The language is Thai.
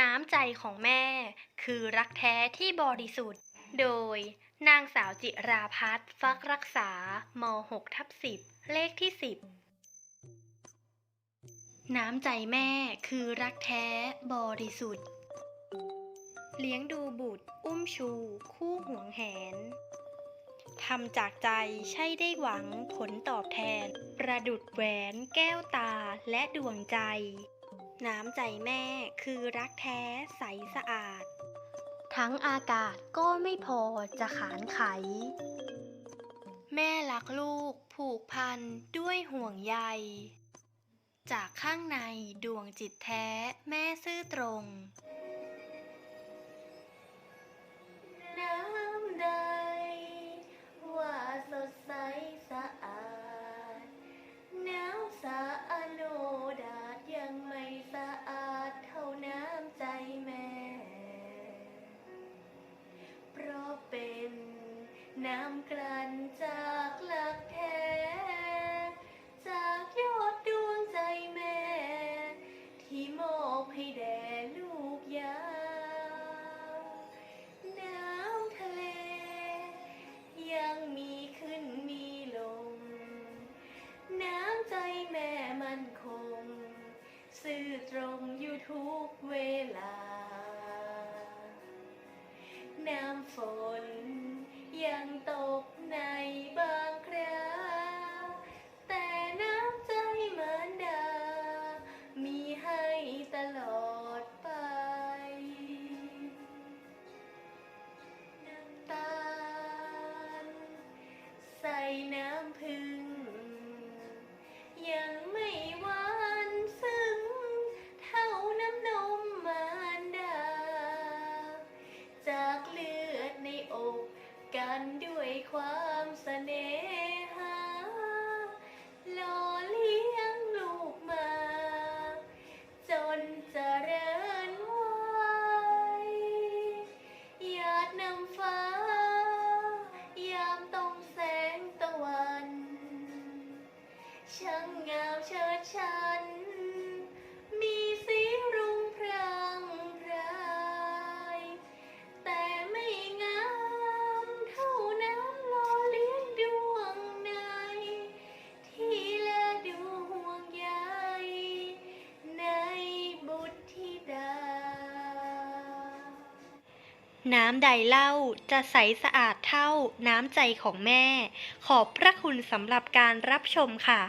น้ำใจของแม่ คือรักแท้ที่บริสุทธิ์ โดย นางสาวจิราพัฒน์ฟักรักษา ม 6 ทับ10 เลขที่ 10 น้ำใจแม่คือรักแท้บริสุทธิ์ เลี้ยงดูบุตร อุ้มชู คู่ห่วงแหนทำจากใจใช่ได้หวังผลตอบแทน ประดุดแหวน แก้วตาและดวงใจ น้ำใจแม่คือรักแท้ใสสะอาด ทั้งอากาศก็ไม่พอจะขานไข แม่รักลูกผูกพันด้วยห่วงใย จากข้างในดวงจิตแท้แม่ซื่อตรงน้ น้ำกลั่นจากหลักแท้ จากยอดดวงใจแม่ ที่มอบให้แด่ลูกยาน้ำทะเล ยังมีขึ้นมีลง น้ำใจแม่มันคง ซื่อตรงอยู่ทุกเวลา น้ำฝน ยังตกในบางครามเชิดชัน มีสีรุ่งพรางพรายแต่ไม่งามเท่าน้ำหล่อเลี้ยงดวงใน ที่แลดูห่วงใยในบุตรธิดา น้ำใดเล่าจะใสสะอาดเท่าน้ำใจของแม่ ขอบพระคุณสำหรับการรับชมค่ะ